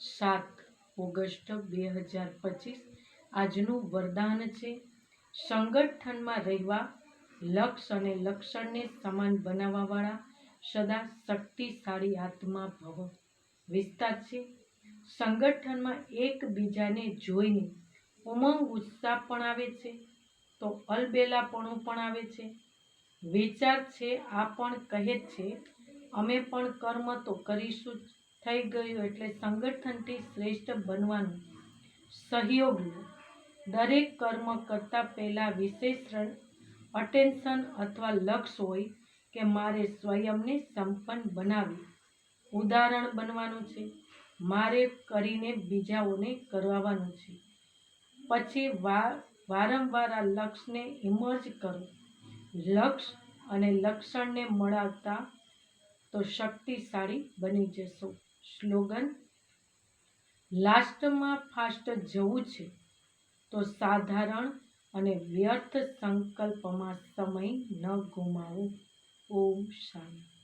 સાત ઓગસ્ટ બે હજાર પચીસ. આજનું વરદાન છે. સંગઠનમાં રહેવા, લક્ષ અને લક્ષણને સમાન બનાવવાવાળા, સદા શક્તિશાળી આત્મા ભવ. વિસ્તાર છે. સંગઠનમાં એકબીજાને જોઈને ઉમંગ ઉત્સાહ પણ આવે છે. તો અલબેલાપણું પણ આવે છે. વિચાર છે, આ પણ કહે છે, અમે પણ કર્મ તો કરીશું જ. થઈ ગયું એટલે સંગઠનથી શ્રેષ્ઠ બનવાનું સહયોગ દરેક કર્મ કરતાં પહેલાં વિશેષણ અટેન્શન અથવા લક્ષ્ય હોય કે મારે સ્વયંને સંપન્ન બનાવી ઉદાહરણ બનવાનું છે, મારે કરીને બીજાઓને કરવાનું છે. પછી વારંવાર આ લક્ષ્યને ઇમર્જ કરો. લક્ષ્ય અને લક્ષણને મળાવતા તો શક્તિશાળી બની જશો. સ્લોગન, લાસ્ટમાં ફાસ્ટ જવું છે, તો સાધારણ અને વ્યર્થ સંકલ્પમાં સમય ન ગુમાવો. ઓમ શાંતિ.